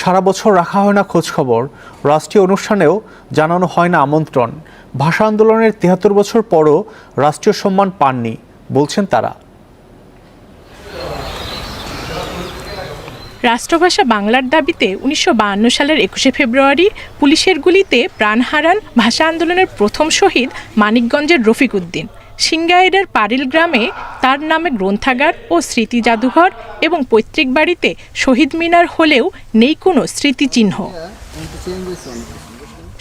সারা বছর রাখা হয় না খোঁজখবর। রাষ্ট্রীয় অনুষ্ঠানেও জানানো হয় না আমন্ত্রণ। ভাষা আন্দোলনের তিয়াত্তর বছর পরও রাষ্ট্রীয় সম্মান পাননি, বলছেন তারা। রাষ্ট্রভাষা বাংলার দাবিতে উনিশশো সালের একুশে ফেব্রুয়ারি পুলিশের গুলিতে প্রাণ হারান ভাষা আন্দোলনের প্রথম শহীদ মানিকগঞ্জের রফিক উদ্দিন। সিঙ্গাইরের পারিল গ্রামে তার নামে গ্রন্থাগার ও স্মৃতি জাদুঘর এবং পৈতৃক বাড়িতে শহীদ মিনার হলেও নেই কোনো স্মৃতিচিহ্ন।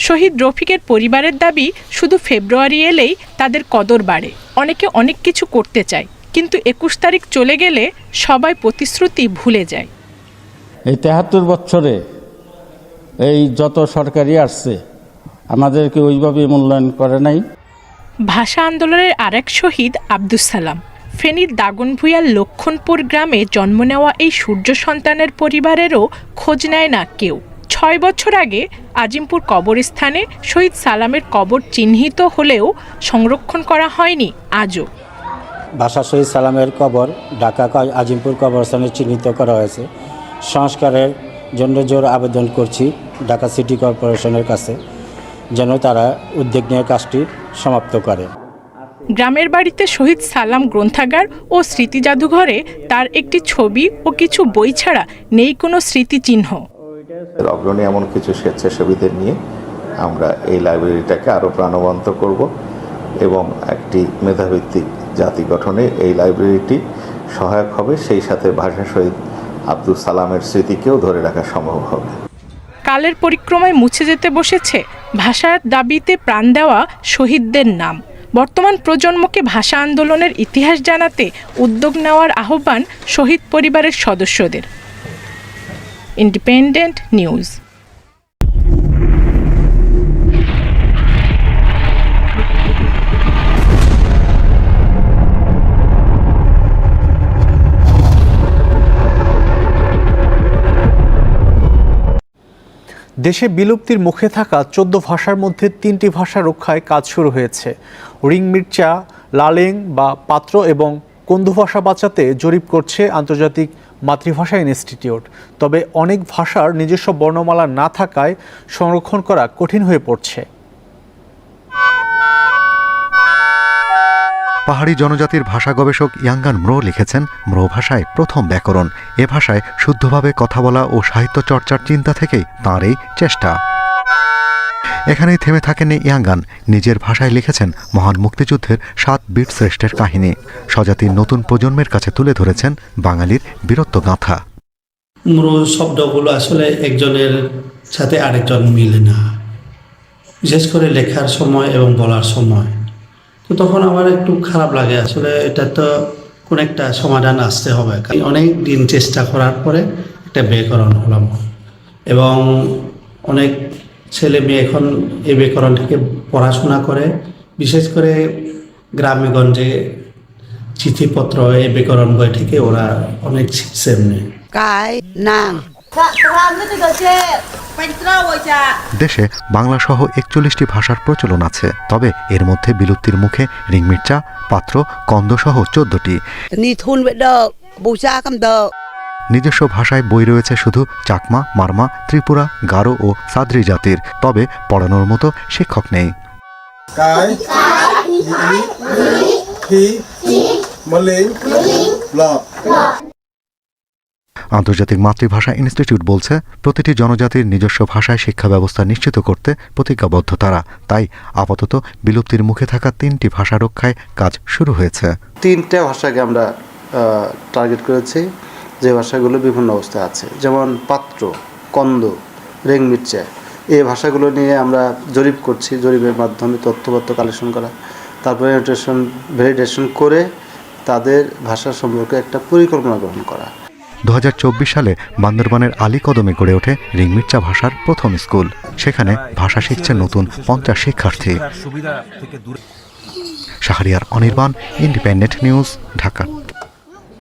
শহীদ রফিকের পরিবারের দাবি, শুধু ফেব্রুয়ারি এলেই তাদের কদর বাড়ে। অনেকে অনেক কিছু করতে চায়, কিন্তু একুশ তারিখ চলে গেলে সবাই প্রতিশ্রুতি ভুলে যায়। এই তেহাত্তর বছরে এই যত সরকারি আসছে, আমাদেরকে ওইভাবে মূল্যায়ন করে নাই। ভাষা আন্দোলনের আরেক শহীদ আব্দুস সালাম। ফেনীর দাগনভূয়ার লক্ষণপুর গ্রামে জন্ম নেওয়া এই সূর্য সন্তানের পরিবারেরও খোঁজ নেয় না কেউ। ছয় বছর আগে আজিমপুর কবরস্থানে শহীদ সালামের কবর চিহ্নিত হলেও সংরক্ষণ করা হয়নি আজও। ভাষা শহীদ সালামের কবর ঢাকা আজিমপুর কবরস্থানে চিহ্নিত করা হয়েছে। সংস্কারের জন্য জোর আবেদন করছি ঢাকা সিটি কর্পোরেশনের কাছে। যেন তারা উদ্যোগ নিয়ে কাজটি সমাপ্ত করে। গ্রামের বাড়িতে শহীদ সালাম গ্রন্থাগার ও স্মৃতি জাদুঘরে তার একটি ছবি ও কিছু বই ছাড়া নেই কোনো স্মৃতিচিহ্ন। অগ্রণী এমন কিছু স্বেচ্ছাসেবীদের নিয়ে আমরা এই লাইব্রেরিটাকে আরও প্রাণবন্ত করব এবং একটি মেধাভিত্তিক জাতি গঠনে এই লাইব্রেরিটি সহায়ক হবে সেই সাথে ভাষা শহীদ আব্দুল সালামের স্মৃতিকেও ধরে রাখা সম্ভব হবে। কালের পরিক্রমায় মুছে যেতে বসেছে ভাষার দাবিতে প্রাণ দেওয়া শহীদদের নাম। বর্তমান প্রজন্মকে ভাষা আন্দোলনের ইতিহাস জানাতে উদ্যোগ নেওয়ার আহ্বান শহীদ পরিবারের সদস্যদের। Independent News. দেশে বিলুপ্তির মুখে থাকা চোদ্দ ভাষার মধ্যে তিনটি ভাষা রক্ষায় কাজ শুরু হয়েছে। রিং মির্চা, লালেং বা পাত্র এবং কন্দু ভাষা বাঁচাতে জরিপ করছে আন্তর্জাতিক মাতৃভাষা ইনস্টিটিউট। তবে অনেক ভাষার নিজস্ব বর্ণমালা না থাকায় সংরক্ষণ করা কঠিন হয়ে পড়ছে। পাহাড়ি জনজাতির ভাষা গবেষক ইয়াঙ্গান ম্রো লিখেছেন, ম্রো ভাষায় প্রথম ব্যাকরণ। এ ভাষায় শুদ্ধভাবে কথা বলা ও সাহিত্য চর্চার চিন্তা থেকেই তাঁর এই চেষ্টা। এখানেই থেমে থাকেননি ইয়াঙ্গান। নিজের ভাষায় লিখেছেন মহান মুক্তিযুদ্ধের সাত বীর শ্রেষ্ঠের কাহিনী। স্বজাতির নতুন প্রজন্মের কাছে তুলে ধরেছেন বাঙালির বীরত্ব গাঁথা। মূল শব্দগুলো আসলে একজনের সাথে আরেকজন মিলে না। বিশেষ করে লেখার সময় এবং বলার সময়। তো তখন আমার একটু খারাপ লাগে। আসলে এটা তো কোন একটা সমাধান আসতে হবে। অনেক দিন চেষ্টা করার পরে একটা ব্যাকরণ হলাম এবং অনেক ছেলে মেয়ে এখন এই ব্যাকরণটিকে পড়াশোনা করে, বিশেষ করে গ্রামেগঞ্জে চিঠিপত্র এই ব্যাকরণ বই থেকে ওরা অনেক শিখছে এমনি। nàng দেশে বাংলা সহ একচল্লিশটি ভাষার প্রচলন আছে তবে এর মধ্যে বিলুপ্তির মুখে রিংমির্চা পাত্র কন্দ সহ চোদ্দটি নিজস্ব ভাষায় বই রয়েছে শুধু চাকমা মারমা ত্রিপুরা গারো ও সাদ্রি জাতির তবে পড়ানোর মতো শিক্ষক নেই। আন্তর্জাতিক মাতৃভাষা ইনস্টিটিউট বলছে, প্রতিটি জনজাতির নিজস্ব ভাষায় শিক্ষা ব্যবস্থা নিশ্চিত করতে প্রতিজ্ঞাবদ্ধ তারা। তাই আপাতত বিলুপ্তির মুখে থাকা তিনটি ভাষা রক্ষায় কাজ শুরু হয়েছে। তিনটা ভাষাকে আমরা টার্গেট করেছি। যে ভাষাগুলো বিভিন্ন অবস্থায় আছে, যেমন পাত্র, কন্দ, রেংমির্চা। এই ভাষাগুলো নিয়ে আমরা জরিপ করছি, জরিপের মাধ্যমে তথ্যপত্র কালেকশন করা, তারপরে ভ্যালিডেশন করে তাদের ভাষা সম্পর্কে একটা পরিকল্পনা গ্রহণ করা। দু হাজার চব্বিশ সালে বান্দরবানের আলী কদমে গড়ে ওঠে রিংমির্চা ভাষার প্রথম স্কুল। সেখানে ভাষা শিখছে নতুন পঞ্চাশ শিক্ষার্থী। Shahriar Anirban, Independent News, Dhaka.